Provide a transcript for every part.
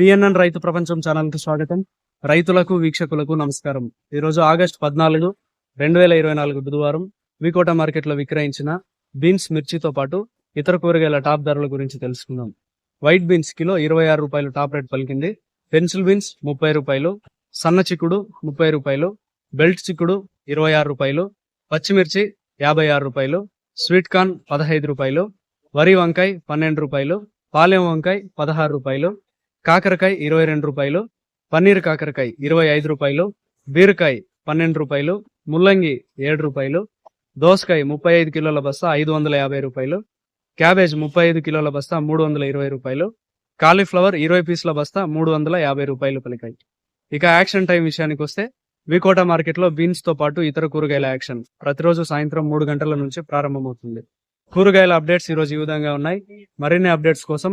PNN రైతు ప్రపంచం ఛానల్కి స్వాగతం. రైతులకు వీక్షకులకు నమస్కారం. ఈరోజు ఆగస్ట్ ఆగస్టు పద్నాలుగు రెండు వేల ఇరవై నాలుగు బుధవారం వికోట మార్కెట్లో విక్రయించిన బీన్స్ మిర్చితో పాటు ఇతర కూరగాయల టాప్ ధరల గురించి తెలుసుకుందాం. వైట్ బీన్స్ కిలో ఇరవై ఆరు రూపాయలు టాప్ రేట్ పలికింది. పెన్సిల్ బీన్స్ ముప్పై రూపాయలు సన్న చిక్కుడు ముప్పై రూపాయలు బెల్ట్ చిక్కుడు ఇరవై ఆరు రూపాయలు పచ్చిమిర్చి యాభై ఆరు రూపాయలు స్వీట్ కార్న్ పదహైదు రూపాయలు వరి వంకాయ పన్నెండు రూపాయలు పాలెం వంకాయ పదహారు రూపాయలు కాకరకాయ ఇరవై రెండు రూపాయలు పన్నీర్ కాకరకాయ ఇరవై ఐదు రూపాయలు బీరకాయ పన్నెండు రూపాయలు ముల్లంగి ఏడు రూపాయలు దోసకాయ ముప్పై ఐదు కిలోల బస్తా ఐదు వందల యాభై రూపాయలు క్యాబేజ్ ముప్పై ఐదు కిలోల బస్తా మూడు వందల ఇరవై రూపాయలు కాలీఫ్లవర్ ఇరవై పీసుల బస్తా మూడు వందల యాభై రూపాయలు పలికాయి. ఇక యాక్షన్ టైం విషయానికి వస్తే వికోట మార్కెట్లో బీన్స్తో బీన్స్తో పాటు ఇతర కూరగాయల యాక్షన్ ప్రతిరోజు సాయంత్రం మూడు గంటల నుంచి ప్రారంభమవుతుంది. కూరగాయల అప్డేట్స్ ఈ రోజు ఈ విధంగా ఉన్నాయి. మరిన్ని అప్డేట్స్ కోసం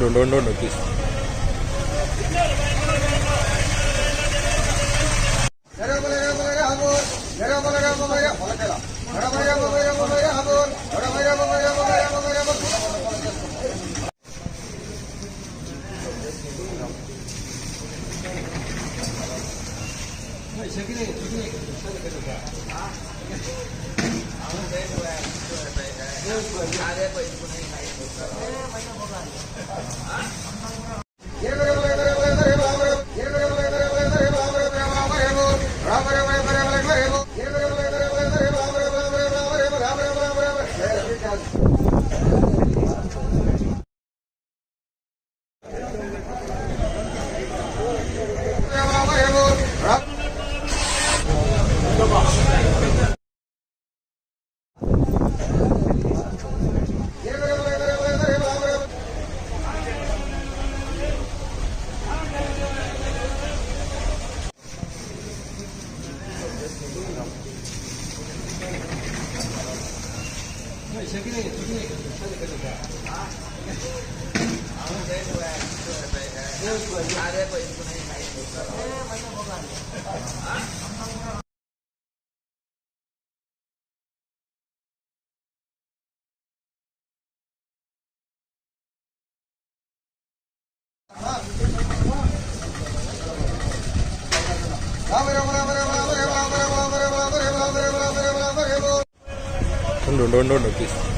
don't don't don't don't notice. আরে Don't, don't, don't, don't, please.